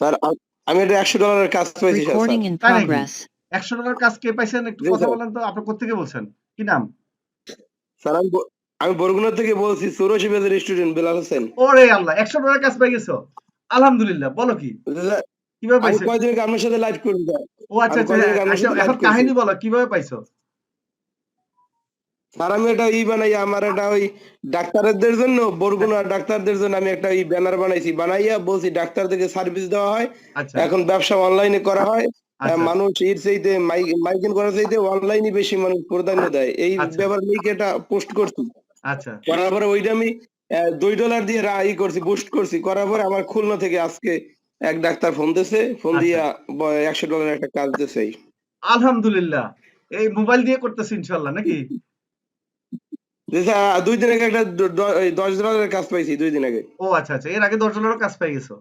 Sir আমি এটা একশো ডলারের কাজ পেয়েছি. একশো ডলার কাজ কে পাইছেন? একটু কথা বলেন তো আপনি কোথেকে বলছেন? কি নাম? স্যার আমি আমি বরগুনা থেকে বলছি চৌরাশি বেজের স্টুডেন্ট বেলাল হোসেন। ওরে আল্লাহ একশো ডলার কাজ পাই গেছো? আলহামদুলিল্লাহ বলো কি? কীভাবে পাইছো কয়দিন আপনার সাথে লাইভ করি ও আচ্ছা আচ্ছা আচ্ছা, এখন কাহিনী বলো কীভাবে পাইছো? স্যার আমি একটা ই বানাই আমার একটা ওই ডাক্তারদের জন্য বরগুনা ডাক্তারদের জন্য আমি একটা ব্যানার বানাইছি। বানাইয়া বলছি ডাক্তারদেরকে সার্ভিস দেওয়া হয়। আচ্ছা। এখন ব্যবসা অনলাইনে করা হয়। আচ্ছা। মানুষ এর চাইতে মাইকিং করার চাইতে অনলাইনে বেশি মানুষ প্রাধান্য দেয়। এই আচ্ছা। ব্যাপার নিয়ে এটা পোস্ট করছি। আচ্ছা। করার পরে ওইটা আমি দুই ডলার দিয়ে রা- ই করছি বুস্ট করছি। করার পরে আমার খুলনা থেকে আজকে এক ডাক্তার ফোন দিয়েছে ফোন। দিয়া একশো ডলার একটা কাজ দিয়েছে এই। আলহামদুলিল্লাহ। এই মোবাইল দিয়ে করতেছি ইনশাল্লাহ নাকি? দুই দিন আগে একটা দশ ডলারের কাজ পাইছি দুই দিন আগে। ও আচ্ছা আচ্ছা এর আগে দশ ডলারও কাজ পাই গেছো।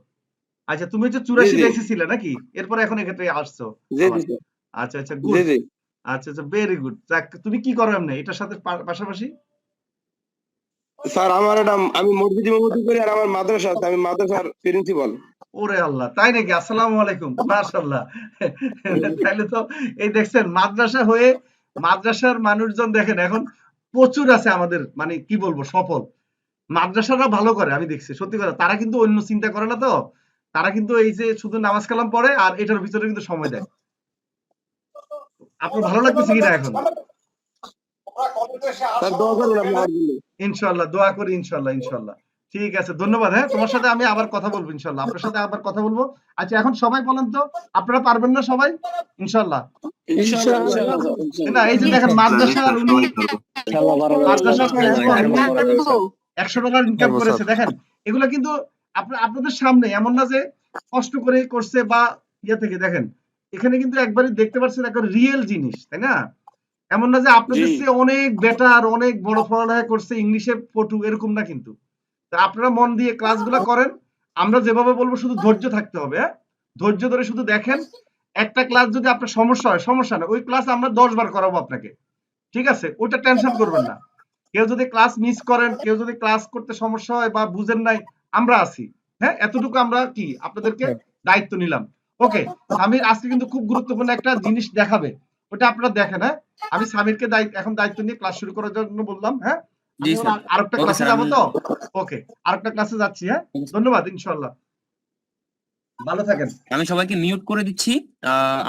আচ্ছা তুমি হচ্ছে চুরাশি। ছিলে নাকি? এরপরে এখন এক্ষেত্রে আসছো। আচ্ছা আচ্ছা গুড আচ্ছা আচ্ছা ভেরি গুড তুমি কি করো এমনি? এটার সাথে পাশাপাশি? স্যার আমার একটা আমি মসজিদ ইমামতি করি আর আমার মাদ্রাসা আছে আমি মাদ্রাসার প্রিন্সিপাল ওরে আল্লাহ তাই নাকি? আসসালামু আলাইকুম মাশাআল্লাহ। তাহলে তো এই দেখছেন মাদ্রাসা হয়ে মাদ্রাসার মানুষজন দেখেন এখন প্রচুর আছে আমাদের মানে কি বলব সফল। মাদ্রাসারা ভালো করে আমি দেখছি সত্যি কথা। তারা কিন্তু অন্য চিন্তা করে না তো। তারা কিন্তু এই যে শুধু নামাজ কালাম পড়ে আর এটার ভিতরে কিন্তু সময় দেয়। আপনার ভালো লাগতেছে কিনা এখন। ইনশাল্লাহ দোয়া করি ইনশাল্লাহ ইনশাল্লাহ ঠিক আছে ধন্যবাদ হ্যাঁ? তোমার সাথে আমি আবার কথা বলব ইনশাল্লাহ আপনার সাথে আবার কথা বলব। আচ্ছা এখন সবাই বলেন তো আপনারা পারবেন না সবাই? ইনশাল্লাহ। না এই যে দেখেন মাদ্রাসার উনি মাদ্রাসার প্রিন্সিপাল একশো ডলার ইনকাম করেছে দেখেন। এগুলো কিন্তু আপনাদের সামনে এমন না যে কষ্ট করে করছে বা ইয়ে থেকে দেখেন। এখানে কিন্তু একবারই দেখতে পাচ্ছেন একবার রিয়েল জিনিস তাই না? এমন না যে আপনাদের। চেয়ে অনেক বেটার অনেক বড় পড়ালেখা করছে ইংলিশে পটু এরকম না কিন্তু। তা আপনারা মন দিয়ে ক্লাসগুলো করেন। আমরা যেভাবে বলব শুধু ধৈর্য থাকতে হবে হ্যাঁ? ধৈর্য ধরে শুধু দেখেন একটা ক্লাস যদি আপনার সমস্যা হয় সমস্যা না ওই ক্লাস আমরা দশ বার করাবো আপনাকে। ঠিক আছে? ওটা টেনশন করবেন না। কেউ যদি ক্লাস মিস করেন কেউ যদি ক্লাস করতে সমস্যা হয় বা বুঝেন নাই আমরা আছি। হ্যাঁ? এতটুকু আমরা কি? আপনাদেরকে দায়িত্ব নিলাম। ওকে সামির আজকে কিন্তু খুব গুরুত্বপূর্ণ একটা জিনিস দেখাবে। ওটা আপনারা দেখেন হ্যাঁ? আমি সামিরকে দায়িত্ব এখন দায়িত্ব নিয়ে ক্লাস শুরু করার জন্য বললাম হ্যাঁ? আরেকটা ক্লাসে যাব তো? ওকে আরেকটা ক্লাসে যাচ্ছি হ্যাঁ? ধন্যবাদ ইনশাল্লাহ ভালো থাকেন। আমি সবাইকে মিউট করে দিচ্ছি।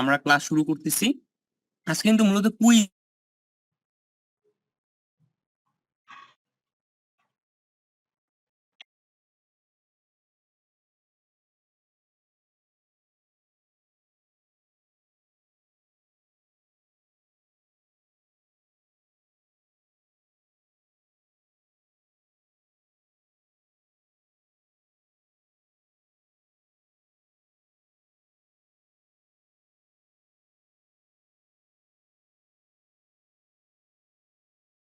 আমরা ক্লাস শুরু করতেছি। আজকে কিন্তু মূলত কুইজ